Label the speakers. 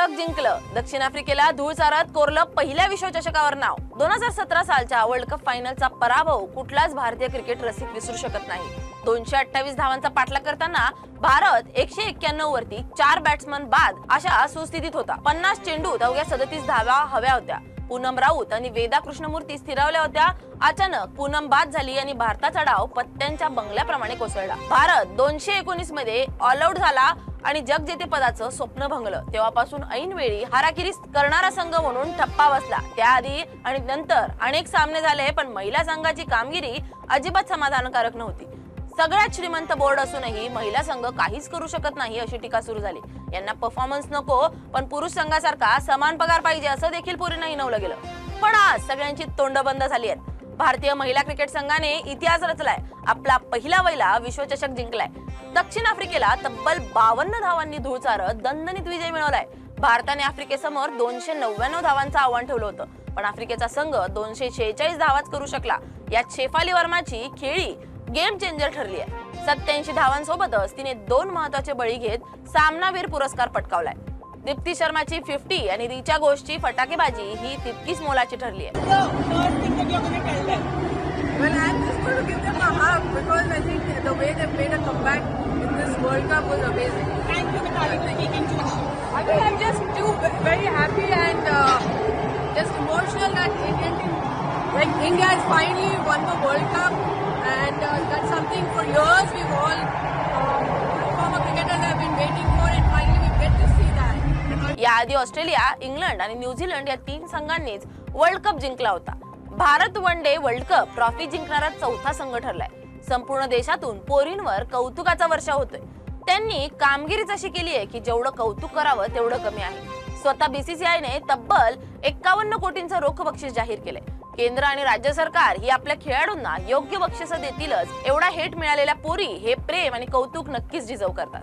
Speaker 1: विश्वचषक जिंकलं. दक्षिण आफ्रिकेला धूळ चारत कोरलं पहिल्या विश्वचषकावर नाव. दोन हजार सतरा सालच्या वर्ल्ड कप फायनलचा पराभव कुठलाच भारतीय क्रिकेट रसिक विसरू शकत नाही. दोनशे अठ्ठावीस धावांचा पाठलाग करताना भारत एकशे एक्क्याण्णव वरती चार बॅट्समन बाद अशा सुस्थितीत होता. पन्नास चेंडूत अवघ्या सदतीस धावा हव्या होत्या. पूनम राऊत आणि वेदा कृष्णमूर्ती स्थिरावल्या होत्या. अचानक पूनम बाद झाली आणि भारताचा डाव पत्त्यांच्या बंगल्याप्रमाणे कोसळला. भारत दोनशे एकोणीसमध्ये ऑल आउट झाला आणि जग जेतेपदाचं स्वप्न भंगलं. तेव्हापासून ऐनवेळी हाराकिरी करणारा संघ म्हणून ठप्पा बसला. त्याआधी आणि नंतर अनेक सामने झाले पण महिला संघाची कामगिरी अजिबात समाधानकारक नव्हती. सगळ्यात श्रीमंत बोर्ड असूनही महिला संघ काहीच करू शकत नाही अशी टीका सुरू झाली. यांना परफॉर्मन्स नको पण पुरुष संघासारखा समान पगार पाहिजे असं देखील पुरीनं हिनवलं गेलं. पण आज सगळ्यांची तोंड बंद झाली आहेत. भारतीय महिला क्रिकेट संघाने इतिहास रचलाय. आपला पहिला वैला विश्वचषक जिंकलाय. दक्षिण आफ्रिकेला तब्बल बावन्न धावांनी धूळ चारत दणदणीत विजय मिळवलाय. भारताने आफ्रिकेसमोर दोनशे नव्याण्णव धावांचं आव्हान ठेवलं होतं. पण आफ्रिकेचा संघ दोनशे शेहेचाळीस धावाच करू शकला. यात शेफाली वर्माची खेळी गेम चेंजर ठरली आहे सत्याऐंशी धावांसोबतच तिने दोन महत्त्वाचे बळी घेत सामनावीर पुरस्कार पटकावलाय. दीप्ती शर्माची फिफ्टी आणि रिचा घोषची फटाकेबाजी ही तितकीच मोलाची ठरली आहे
Speaker 2: and uh, that's something for years we've all um, former cricketers have been waiting for, and finally we get to see that.
Speaker 1: याआधी ऑस्ट्रेलिया इंग्लंड आणि न्यूझीलंड या तीन संघांनीच वर्ल्ड कप जिंकला होता. Bharat one day world cup trophy जिंकणारा चौथा संघ ठरलाय. संपूर्ण देशातून पोरींवर कौतुकाचा वर्षा होतोय. त्यांनी कामगिरीच अशी केली आहे की जेवढं कौतुक करावं तेवढं कमी आहे. स्वतः बीसीसीआयने तब्बल एक्कावन्न कोटींचं रोख बक्षीस जाहीर केलंय. केंद्र आणि राज्य सरकार ही आपल्या खेळाडूंना योग्य बक्षिस देतीलच. एवढा हेट मिळालेल्या पोरी हे प्रेम आणि कौतुक नक्कीच डिझर्व करतात.